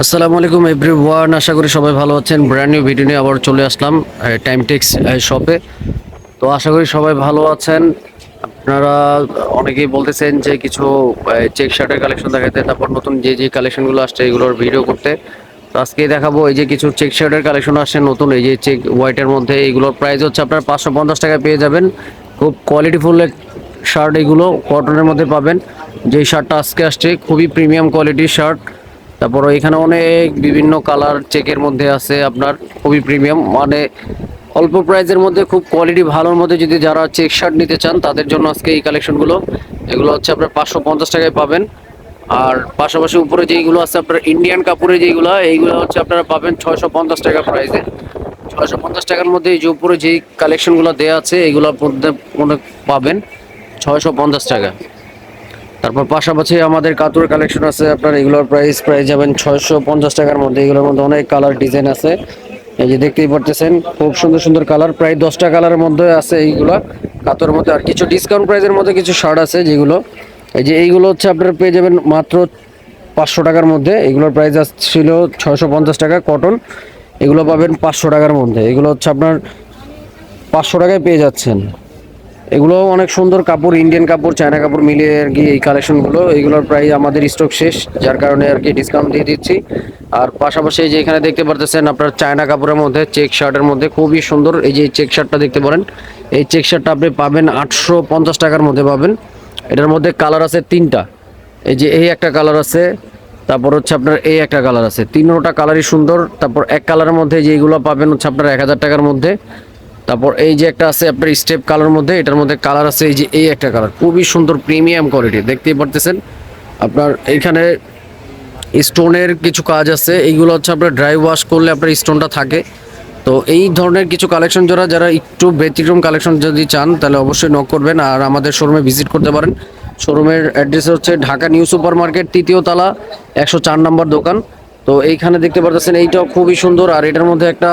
আসসালামু আলাইকুম every one আশা করি সবাই ভালো আছেন। ব্র্যান্ড নিউ ভিডিও নিয়ে আবার চলে আসলাম টাইম টেক্স শপে তো আশা করি সবাই ভালো আছেন। আপনারা অনেকেই বলতেছেন যে কিছু চেক শার্টের কালেকশন দেখাতে, তারপর নতুন যে যে কালেকশনগুলো আসছে এগুলোর ভিডিও করতে। তো আজকে দেখাবো এই যে কিছু চেক শার্টের কালেকশন আসছে নতুন, এই যে চেক হোয়াইটের মধ্যে। এইগুলোর প্রাইস হচ্ছে আপনার পাঁচশো পঞ্চাশ টাকায় পেয়ে যাবেন। খুব কোয়ালিটিফুল শার্ট এগুলো কটনের মধ্যে পাবেন। যেই শার্টটা আজকে আসছে, খুবই প্রিমিয়াম কোয়ালিটির শার্ট তারপর এখানে অনেক বিভিন্ন কালার চেকের মধ্যে আছে আপনার খুবই প্রিমিয়াম মানে অল্প প্রাইসের মধ্যে, খুব কোয়ালিটি ভালোর মধ্যে যদি যারা চেক শার্ট নিতে চান, তাদের জন্য আজকে এই কালেকশনগুলো এগুলো হচ্ছে আপনার পাঁচশো পঞ্চাশ টাকায় পাবেন। আর পাশাপাশি উপরে যেইগুলো আছে, আপনার ইন্ডিয়ান কাপড়ে যেইগুলো, এইগুলো হচ্ছে আপনারা পাবেন ছয়শো পঞ্চাশ টাকা প্রাইসে ছয়শো পঞ্চাশ টাকার মধ্যে এই যে উপরে যেই কালেকশনগুলো দেওয়া আছে, এইগুলোর মধ্যে পাবেন ছয়শো পঞ্চাশ টাকা। তারপর পাশাপাশি আমাদের কাতুর কালেকশন আছে, আপনার এগুলোর প্রাইস প্রাইস যাবেন ছয়শো পঞ্চাশ টাকার মধ্যে। এগুলোর মধ্যে অনেক কালার ডিজাইন আছে। এই যে দেখতেই পারতেছেন, খুব সুন্দর সুন্দর কালার প্রায় দশটা কালারের মধ্যে আছে এইগুলো। কাতুর মধ্যে আর কিছু ডিসকাউন্ট প্রাইসের মধ্যে কিছু শার্ট আছে যেগুলো। এই যে এইগুলো হচ্ছে আপনারা পেয়ে যাবেন মাত্র পাঁচশো টাকার মধ্যে। এগুলোর প্রাইস ছিল ছয়শো পঞ্চাশ টাকা কটন এগুলো পাবেন পাঁচশো টাকার মধ্যে। এগুলো হচ্ছে আপনার পাঁচশো টাকায় পেয়ে যাচ্ছেন। এগুলো অনেক সুন্দর কাপড় ইন্ডিয়ান কাপড় চায়না কাপড় মিলিয়ে আর কি এই কালেকশনগুলো এগুলোর প্রায় আমাদের স্টক শেষ, যার কারণে আর কি ডিসকাউন্ট দিয়ে দিচ্ছি। আর পাশাপাশি যে এখানে দেখতে পারতেছেন আপনার চায়না কাপড়ের মধ্যে চেক শার্টের মধ্যে, খুবই সুন্দর এই যে চেক শার্টটা দেখতে পারেন। এই চেক শার্টটা আপনি পাবেন আটশো পঞ্চাশ টাকার মধ্যে পাবেন। এটার মধ্যে কালার আছে তিনটা। এই যে এই একটা কালার আছে, তারপর হচ্ছে আপনার এই একটা কালার আছে। তিনোটা কালারই সুন্দর, তারপর এক কালারের মধ্যে যেগুলো পাবেন হচ্ছে আপনার এক হাজার টাকার মধ্যে। তারপর এই যে একটা আছে আপনার স্টেপ কালার মধ্যে, এটার মধ্যে কালার আছে এই যে এই একটা কালার খুবই সুন্দর প্রিমিয়াম কোয়ালিটি দেখতেই পারতেছেন। আপনার এইখানে স্টোনের কিছু কাজ আছে, এইগুলো হচ্ছে আপনার ড্রাই ওয়াশ করলে আপনার স্টোনটা থাকে। তো এই ধরনের কিছু কালেকশন যারা যারা একটু ব্যতিক্রম কালেকশন যদি চান, তাহলে অবশ্যই নক করবেন আর আমাদের শোরুমে ভিজিট করতে পারেন। শোরুমের অ্যাড্রেস হচ্ছে ঢাকা নিউ সুপার মার্কেট তৃতীয় তলা, একশো চার নম্বর দোকান। তো এইখানে দেখতে পারতেছেন, এইটাও খুবই সুন্দর। আর এটার মধ্যে একটা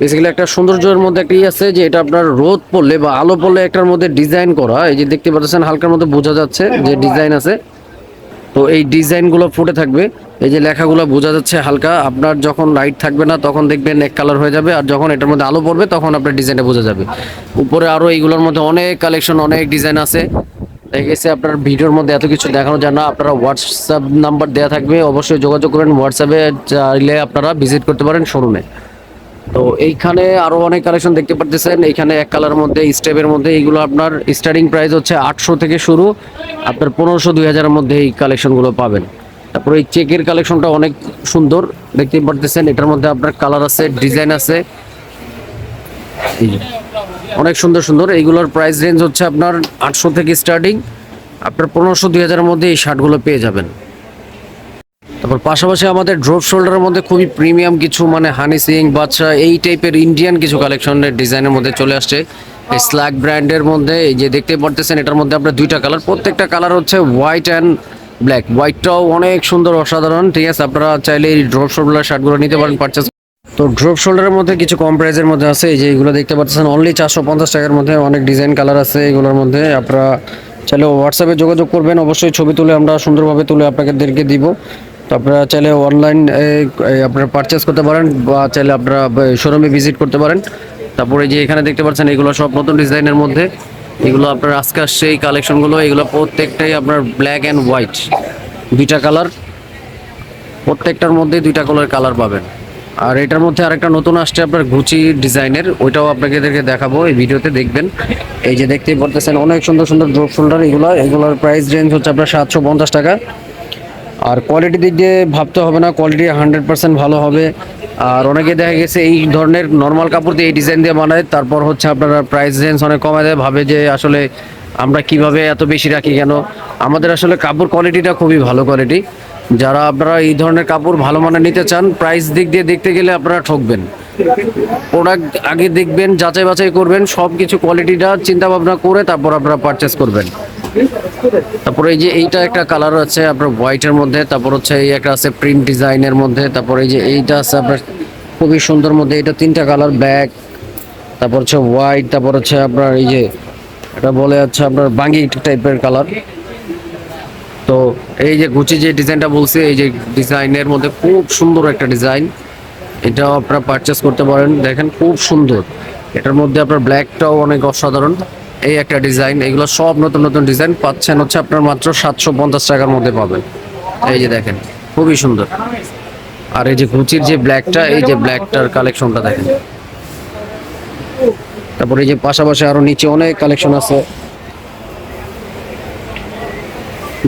বেসিক্যালি একটা সৌন্দর্যের মধ্যে একটা আছে যে এটা আপনার রোদ পড়লে বা আলো পড়লে একটার মধ্যে ডিজাইন করা। এই যে দেখতে পাচ্ছেন, হালকার মধ্যে বোঝা যাচ্ছে যে ডিজাইন আছে। তো এই ডিজাইনগুলো ফুটে থাকবে। এই যে লেখাগুলো বোঝা যাচ্ছে হালকা। আপনার যখন লাইট থাকবে না, তখন দেখবেন এক কালার হয়ে যাবে। আর যখন এটার মধ্যে আলো পড়বে, তখন আপনার ডিজাইনটা বোঝা যাবে। উপরে আরও এইগুলোর মধ্যে অনেক কালেকশন অনেক ডিজাইন আছে। দেখেছি আপনার ভিডিওর মধ্যে এত কিছু দেখানো যায় না। আপনারা হোয়াটসঅ্যাপ নাম্বার দেওয়া থাকবে। অবশ্যই যোগাযোগ করেন। হোয়াটসঅ্যাপে চাইলে আপনারা ভিজিট করতে পারেন শোরুমে। তো এইখানে আরও অনেক কালেকশন দেখতে পারতেছেন। এইখানে এক কালারের মধ্যে স্টেপের মধ্যে এইগুলো আপনার স্টার্টিং প্রাইস হচ্ছে আটশো থেকে শুরু। আপনার পনেরোশো, দুই হাজারের মধ্যে এই কালেকশনগুলো পাবেন। তারপর এই চেকের কালেকশনটা অনেক সুন্দর, দেখতে পারতেছেন। এটার মধ্যে আপনার কালার আছে ডিজাইন আছে। অনেক সুন্দর সুন্দর। এইগুলোর প্রাইস রেঞ্জ হচ্ছে আপনার আটশো থেকে স্টার্টিং আপনার পনেরোশো, দুই হাজারের মধ্যে এই শার্টগুলো পেয়ে যাবেন। তারপর পাশাপাশি আমাদের ড্রপ শোল্ডারের মধ্যে খুবই প্রিমিয়াম কিছু মানে হানি সিং বাচ্চা, এই টাইপের ইন্ডিয়ান কিছু কালেকশনের ডিজাইনের মধ্যে চলে আসছে। এই স্ল্যাক ব্র্যান্ডের মধ্যে, এই যে দেখতে পারতেছেন, এটার মধ্যে আপনার দুইটা কালার প্রত্যেকটা কালার হচ্ছে হোয়াইট অ্যান্ড ব্ল্যাক হোয়াইটটাও অনেক সুন্দর, অসাধারণ। ঠিক আছে, আপনারা চাইলে এই ড্রপ শোল্ডার শার্টগুলো নিতে পারেন পারচেস তো ড্রপ শোল্ডারের মধ্যে কিছু কম প্রাইসের মধ্যে আছে। এই যে এগুলো দেখতে পাচ্ছেন অনলি চারশো পঞ্চাশ টাকার মধ্যে অনেক ডিজাইন কালার আছে এগুলোর মধ্যে। আপনারা চাইলে হোয়াটসঅ্যাপে যোগাযোগ করবেন, অবশ্যই ছবি তুলে আমরা সুন্দরভাবে তুলে আপনাদেরকে দিব। তো আপনারা চাইলে অনলাইন আপনারা পারচেস করতে পারেন বা চাইলে আপনারা শোরুমে ভিজিট করতে পারেন। তারপরে যে এখানে দেখতে পাচ্ছেন, এগুলো সব নতুন ডিজাইনের মধ্যে। এগুলো আপনার আজকে আসছে এই কালেকশনগুলো এগুলো প্রত্যেকটাই আপনার ব্ল্যাক অ্যান্ড হোয়াইট দুইটা কালার প্রত্যেকটার মধ্যে দুইটা কালার কালার পাবেন। আর এটার মধ্যে আরেকটা নতুন আসছে আপনার গুচি ডিজাইনের ওইটাও আপনাকে এদেরকে দেখাবো, এই ভিডিওতে দেখবেন। এই যে দেখতেই পারতেছেন, অনেক সুন্দর সুন্দর ড্রপ শোল্ডার এগুলো। এগুলোর প্রাইস রেঞ্জ হচ্ছে আপনার সাতশো পঞ্চাশ টাকা। আর কোয়ালিটি দিক দিয়ে ভাবতে হবে না কোয়ালিটি হান্ড্রেড পার্সেন্ট ভালো হবে। আর অনেকে দেখা গেছে এই ধরনের নর্মাল কাপড় দিয়ে এই ডিজাইন দিয়ে বানায়, তারপর হচ্ছে আপনারা প্রাইস রেঞ্জ অনেক কমে দেয়, ভাবে যে আসলে আমরা কীভাবে এত বেশি রাখি কেন। আমাদের আসলে কাপড় কোয়ালিটিটা খুবই ভালো কোয়ালিটি যারা আপনারা এই ধরনের কাপড় ভালো মানের নিতে চান প্রাইস দিক দিয়ে দেখতে গেলে আপনারা ঠকবেন। প্রোডাক্ট আগে দেখবেন যাচাই বাছাই করবেন সব কিছু কোয়ালিটিটা চিন্তা ভাবনা করে তারপর আপনারা পারচেস করবেন। তারপরে এই যে এইটা একটা কালার আছে আপনার হোয়াইটের মধ্যে, তারপর হচ্ছে এই একটা আছে প্রিন্ট ডিজাইনের মধ্যে, তারপর এই যে এইটা আছে আপনার খুবই সুন্দর মধ্যে, এটা তিনটা কালার ব্যাক তারপর হচ্ছে হোয়াইট তারপর হচ্ছে আপনার এই যে এটা বলে হচ্ছে আপনার বাঙ্গি টাইপের কালার তো এই যে গুচি যে ডিজাইনটা বলছি, এই যে ডিজাইনের মধ্যে খুব সুন্দর একটা ডিজাইন এটাও আপনারা পারচেস করতে পারেন। দেখেন খুব সুন্দর। এটার মধ্যে আপনার ব্ল্যাকটাও অনেক অসাধারণ। এই একটা ডিজাইন, এগুলো সব নতুন নতুন ডিজাইন পাচ্ছেন হচ্ছে আপনার মাত্র সাতশো পঞ্চাশ টাকার মধ্যে পাবেন। এই যে দেখেন, খুবই সুন্দর। আর এই যে গুচির যে ব্ল্যাকটা, এই যে ব্ল্যাকটার কালেকশনটা দেখেন। তারপরে এই যে পাশাপাশি আরও নিচে অনেক কালেকশন আছে।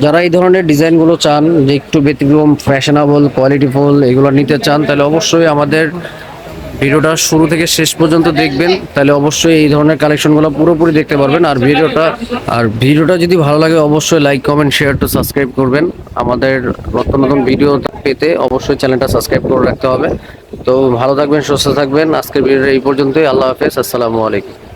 যারা এই ধরনের ডিজাইনগুলো চান, যে একটু ব্যতিক্রম, ফ্যাশনেবল, কোয়ালিটিফুল, এগুলো নিতে চান, তাহলে অবশ্যই আমাদের ভিডিওটা শুরু থেকে শেষ পর্যন্ত দেখবেন, তাহলে অবশ্যই এই ধরনের কালেকশনগুলো পুরোপুরি দেখতে পারবেন। আর ভিডিওটা আর ভিডিওটা যদি ভালো লাগে, অবশ্যই like comment share to subscribe করবেন। আমাদের নতুন নতুন ভিডিও পেতে অবশ্যই চ্যানেলটা সাবস্ক্রাইব করে রাখতে হবে। তো ভালো থাকবেন, সুস্থ থাকবেন। আজকের ভিডিওটা এই পর্যন্তই। আল্লাহ হাফেজ। আসসালামু আলাইকুম।